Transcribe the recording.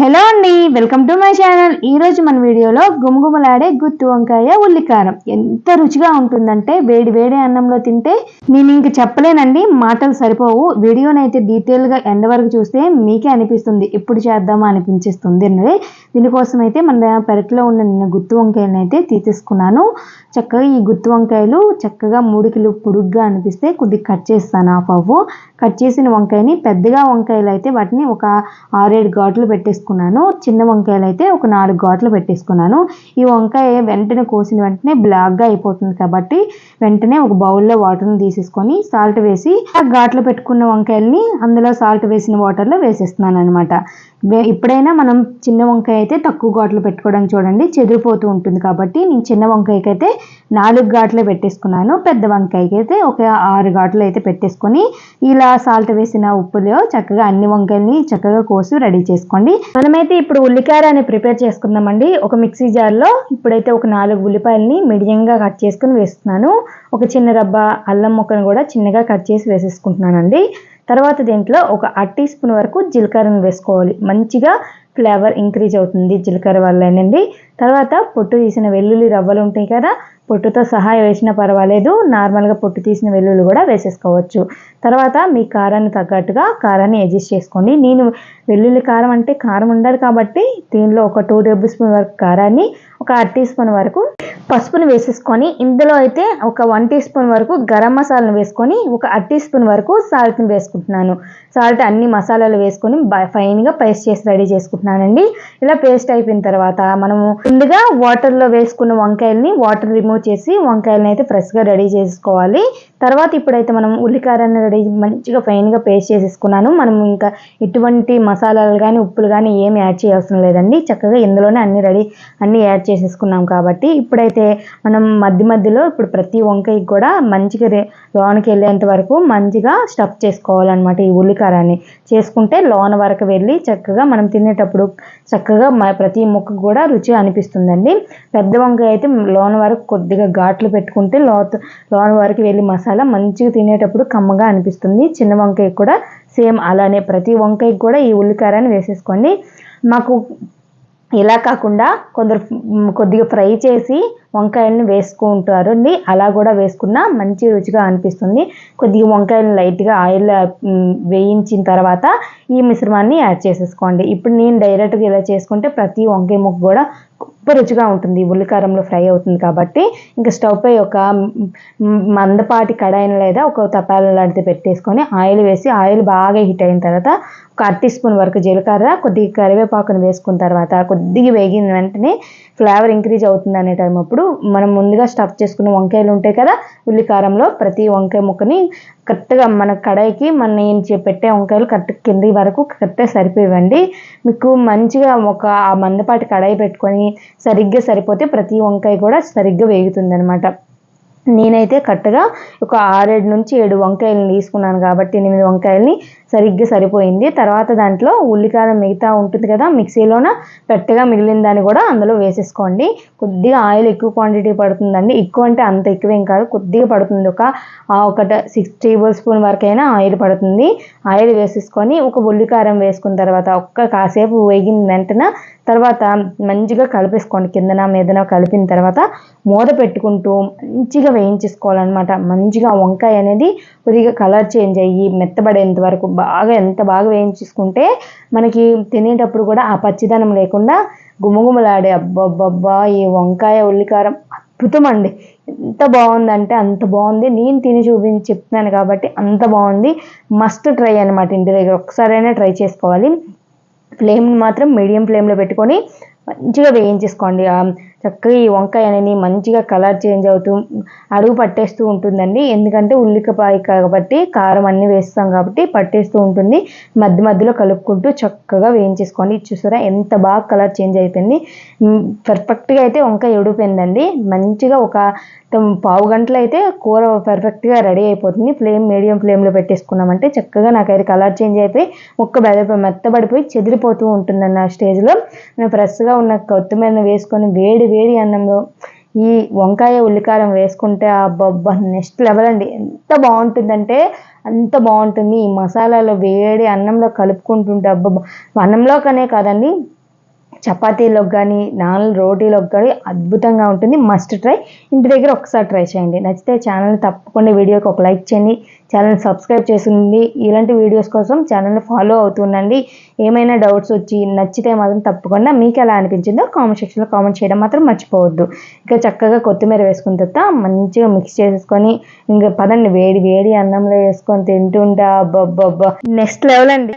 Hello అండి welcome to my channel. ఈరోజు మన వీడియోలో గుమగుమలాడే గుత్తి వంకాయ ఉల్లికారం. ఎంత రుచిగా ఉంటుందంటే వేడి వేడి అన్నంలో తింటే నేను ఇంక చెప్పలేనండి మాటలు సరిపోవు. వీడియోనైతే డీటెయిల్గా ఎండ వరకు చూస్తే మీకే అనిపిస్తుంది. ఎప్పుడు చేద్దామా అనిపించేస్తుంది అన్నది. దీనికోసం అయితే మన పెరట్లో ఉన్న నిన్న గుత్తి వంకాయలను అయితే తీసేసుకున్నాను. చక్కగా ఈ గుత్తి వంకాయలు చక్కగా మూడు కిలో పొడుగ్గా అనిపిస్తే కొద్దిగా కట్ చేస్తాను ఆ హాఫ్ కట్ చేసిన వంకాయని పెద్దగా వంకాయలు అయితే వాటిని ఒక ఆరేడు ఘాట్లు పెట్టేసుకున్నాను. చిన్న వంకాయలు అయితే ఒక నాలుగు గాట్లు పెట్టేసుకున్నాను. ఈ వంకాయ వెంటనే కోసిన వెంటనే బ్లాక్గా అయిపోతుంది కాబట్టి వెంటనే ఒక బౌల్లో వాటర్ని తీసేసుకొని సాల్ట్ వేసి ఆ ఘాట్లు పెట్టుకున్న వంకాయల్ని అందులో సాల్ట్ వేసిన వాటర్లో వేసేస్తున్నాను అనమాట ఎప్పుడైనా మనం చిన్న వంకాయ అయితే తక్కువ ఘాట్లు పెట్టుకోవడానికి చూడండి చెదిరిపోతూ ఉంటుంది కాబట్టి నేను చిన్న వంకాయకి అయితే నాలుగు ఘాట్లే పెట్టేసుకున్నాను. పెద్ద వంకాయకి అయితే ఒక ఆరు ఘాట్లు అయితే పెట్టేసుకొని ఇలా సాల్ట్ వేసిన ఉప్పులో చక్కగా అన్ని వంకాయల్ని చక్కగా కోసి రెడీ చేసుకోండి. మనమైతే ఇప్పుడు ఉల్లికారాన్ని ప్రిపేర్ చేసుకుందామండి. ఒక మిక్సీ జార్లో ఇప్పుడైతే ఒక నాలుగు ఉల్లిపాయలని మీడియంగా కట్ చేసుకుని వేస్తున్నాను. ఒక చిన్న రబ్బ అల్లం ముక్కను కూడా చిన్నగా కట్ చేసి వేసేసుకుంటున్నానండి. తర్వాత దీంట్లో ఒక అర టీ స్పూన్ వరకు జీలకర్రను వేసుకోవాలి. మంచిగా ఫ్లేవర్ ఇంక్రీజ్ అవుతుంది జీలకర్ర వల్లనండి తర్వాత పొట్టు తీసిన వెల్లుల్లి రవ్వలు ఉంటాయి కదా పొట్టుతో సహా వేసినా పర్వాలేదు నార్మల్గా పొట్టు తీసిన వెల్లుల్లి కూడా వేసేసుకోవచ్చు. తర్వాత మీ కారాన్ని తగ్గట్టుగా కారాన్ని అడ్జస్ట్ చేసుకోండి. నేను వెల్లుల్లి కారం అంటే కారం ఉండదు కాబట్టి దీనిలో ఒక టూ టేబుల్ స్పూన్ వరకు కారాన్ని ఒక అర టీ స్పూన్ వరకు పసుపును వేసేసుకొని ఇందులో అయితే ఒక వన్ టీ స్పూన్ వరకు గరం మసాలాను వేసుకొని ఒక అర టీ స్పూన్ వరకు సాల్ట్ని వేసుకుంటున్నాను. సాల్ట్ అన్ని మసాలాలు వేసుకొని ఫైన్గా పేస్ట్ చేసి రెడీ చేసుకుంటున్నానండి. ఇలా పేస్ట్ అయిపోయిన తర్వాత మనము ముందుగా వాటర్లో వేసుకున్న వంకాయల్ని వాటర్ రిమూవ్ చేసి వంకాయలని అయితే ఫ్రెష్గా రెడీ చేసుకోవాలి. తర్వాత ఇప్పుడైతే మనం ఉల్లికారాన్ని రెడీ మంచిగా ఫైన్గా పేస్ట్ చేసేసుకున్నాను. మనం ఇంకా ఎటువంటి మసాలాలు కానీ ఉప్పులు కానీ ఏమి యాడ్ చేయాల్సిన లేదండి. చక్కగా ఇందులోనే అన్ని రెడీ అన్ని యాడ్ చేసేసుకున్నాం కాబట్టి ఇప్పుడైతే మనం మధ్య మధ్యలో ఇప్పుడు ప్రతి వంకాయకి కూడా మంచిగా లోనకి వెళ్ళేంత వరకు మంచిగా స్టఫ్ చేసుకోవాలన్నమాట ఈ ఉల్లికారాన్ని. చేసుకుంటే లోన వరకు వెళ్ళి చక్కగా మనం తినేటప్పుడు చక్కగా ప్రతి ముక్క కూడా రుచి అనిపిస్తుందండి. పెద్ద వంకాయ అయితే లోన వరకు కొద్దిగా ఘాట్లు పెట్టుకుంటే లోత లోన వరకు వెళ్ళి మసాలా మంచిగా తినేటప్పుడు కమ్మగా అనిపిస్తుంది. చిన్న వంకాయ కూడా సేమ్ అలానే ప్రతి వంకాయకి కూడా ఈ ఉల్లికారాన్ని వేసేసుకోండి. మాకు ఇలా కాకుండా కొందరు కొద్దిగా ఫ్రై చేసి వంకాయలను వేసుకుంటారు అండి అలా కూడా వేసుకున్న మంచి రుచిగా అనిపిస్తుంది. కొద్దిగా వంకాయలను లైట్గా ఆయిల్ వేయించిన తర్వాత ఈ మిశ్రమాన్ని యాడ్ చేసేసుకోండి. ఇప్పుడు నేను డైరెక్ట్గా ఇలా చేసుకుంటే ప్రతి వంకాయ ముక్క కూడా గొప్ప రుచిగా ఉంటుంది. ఉల్లికారంలో ఫ్రై అవుతుంది కాబట్టి ఇంకా స్టవ్ పై ఒక మందపాటి కడాయిని లేదా ఒక తపాల లాంటిది పెట్టేసుకొని ఆయిల్ వేసి ఆయిల్ బాగా హీట్ అయిన తర్వాత ఒక అర టీ స్పూన్ వరకు జీలకర్ర కొద్దిగా కరివేపాకును వేసుకున్న తర్వాత కొద్దిగా వేగిన వెంటనే ఫ్లేవర్ ఇంక్రీజ్ అవుతుంది అనే టైం అప్పుడు మనం ముందుగా స్టఫ్ చేసుకున్న వంకాయలు ఉంటాయి కదా ఉల్లికారంలో ప్రతి వంకాయ ముక్కని కరెక్ట్గా మన కడాయికి మన నేను పెట్టే వంకాయలు కరెక్ట్ కింది వరకు కరెక్ట్గా సరిపోయివ్వండి మీకు మంచిగా ఒక ఆ మందపాటి కడాయి పెట్టుకొని సరిగ్గా సరిపోతే ప్రతి వంకాయ కూడా సరిగ్గా వేగుతుంది అనమాట నేనైతే కరెక్ట్గా ఒక ఆరేడు నుంచి ఏడు వంకాయలను తీసుకున్నాను కాబట్టి ఎనిమిది వంకాయలని సరిగ్గా సరిపోయింది. తర్వాత దాంట్లో ఉల్లికారం మిగతా ఉంటుంది కదా మిక్సీలోన పెట్టగా మిగిలిన దాన్ని కూడా అందులో వేసేసుకోండి. కొద్దిగా ఆయిల్ ఎక్కువ క్వాంటిటీ పడుతుందండి. ఎక్కువ అంటే అంత ఎక్కువేం కాదు కొద్దిగా పడుతుంది. ఒక ఒక సిక్స్ టేబుల్ స్పూన్ వరకైనా ఆయిల్ పడుతుంది. ఆయిల్ వేసేసుకొని ఒక ఉల్లికారం వేసుకున్న తర్వాత ఒక్క కాసేపు వేగిన వెంటనే తర్వాత మంచిగా కలిపేసుకోండి. కిందన మీదన కలిపిన తర్వాత మూత పెట్టుకుంటూ మంచిగా వేయించేసుకోవాలన్నమాట. మంచిగా వంకాయ అనేది కొద్దిగా కలర్ చేంజ్ అయ్యి మెత్తబడేంత వరకు బాగా ఎంత బాగా వేయించేసుకుంటే మనకి తినేటప్పుడు కూడా ఆ పచ్చిదనం లేకుండా గుమగుమలాడే అబ్బబ్బబ్బా ఈ వంకాయ ఉల్లికారం అద్భుతం అండి. ఎంత బాగుందంటే అంత బాగుంది. నేను తిని చూపించి చెప్తున్నాను కాబట్టి అంత బాగుంది. మస్ట్ ట్రై అనమాట ఇంటి దగ్గర. ఒకసారైనా ట్రై చేసుకోవాలి. ఫ్లేమ్ని మాత్రం మీడియం ఫ్లేమ్లో పెట్టుకొని మంచిగా వేయించేసుకోండి. చక్కగా ఈ వంకాయ అనేది మంచిగా కలర్ చేంజ్ అవుతూ అడుగు పట్టేస్తూ ఉంటుందండి. ఎందుకంటే ఉల్లికపాయ కాబట్టి కారం అన్నీ వేస్తాం కాబట్టి పట్టేస్తూ ఉంటుంది. మధ్య మధ్యలో కలుపుకుంటూ చక్కగా వేయించేసుకోండి. చూసారా? ఎంత బాగా కలర్ చేంజ్ అయిపోయింది. పర్ఫెక్ట్గా అయితే వంకాయ ఉడిపోయిందండి. మంచిగా ఒక పావు గంటలు అయితే కూర పర్ఫెక్ట్గా రెడీ అయిపోతుంది. ఫ్లేమ్ మీడియం ఫ్లేమ్లో పెట్టేసుకున్నామంటే చక్కగా నాకైతే కలర్ చేంజ్ అయిపోయి ముక్క బెదపై మెత్తబడిపోయి చెదిరిపోతూ ఉంటుందన్న స్టేజ్లో ఫ్రెష్గా ఉన్న కొత్తిమీరని వేసుకొని వేడి వేడి అన్నంలో ఈ వంకాయ ఉల్లికారం వేసుకుంటే ఆ బొబ్బ నెక్స్ట్ లెవెల్ అండి. ఎంత బాగుంటుందంటే అంత బాగుంటుంది. ఈ మసాలాలో వేడి అన్నంలో కలుపుకుంటుంటే అబ్బా అన్నంలో కనే కాదండి చపాతీలోకి కానీ నాన్ రోటీలోకి కానీ అద్భుతంగా ఉంటుంది. మస్ట్ ట్రై ఇంటి దగ్గర ఒకసారి ట్రై చేయండి. నచ్చితే ఛానల్ని తప్పకుండా వీడియోకి ఒక లైక్ చేయండి. ఛానల్ని సబ్స్క్రైబ్ చేసింది. ఇలాంటి వీడియోస్ కోసం ఛానల్ని ఫాలో అవుతుండండి ఏమైనా డౌట్స్ వచ్చి నచ్చితే మాత్రం తప్పకుండా మీకు ఎలా అనిపించిందో కామెంట్ సెక్షన్లో కామెంట్ చేయడం మాత్రం మర్చిపోవద్దు. ఇంకా చక్కగా కొత్తిమీర వేసుకున్న తర్వాత మంచిగా మిక్స్ చేసుకొని ఇంకా పదండి. వేడి వేడి అన్నంలో వేసుకొని తింటుంటా అబ్బబ్బబ్బా. నెక్స్ట్ లెవెల్ అండి.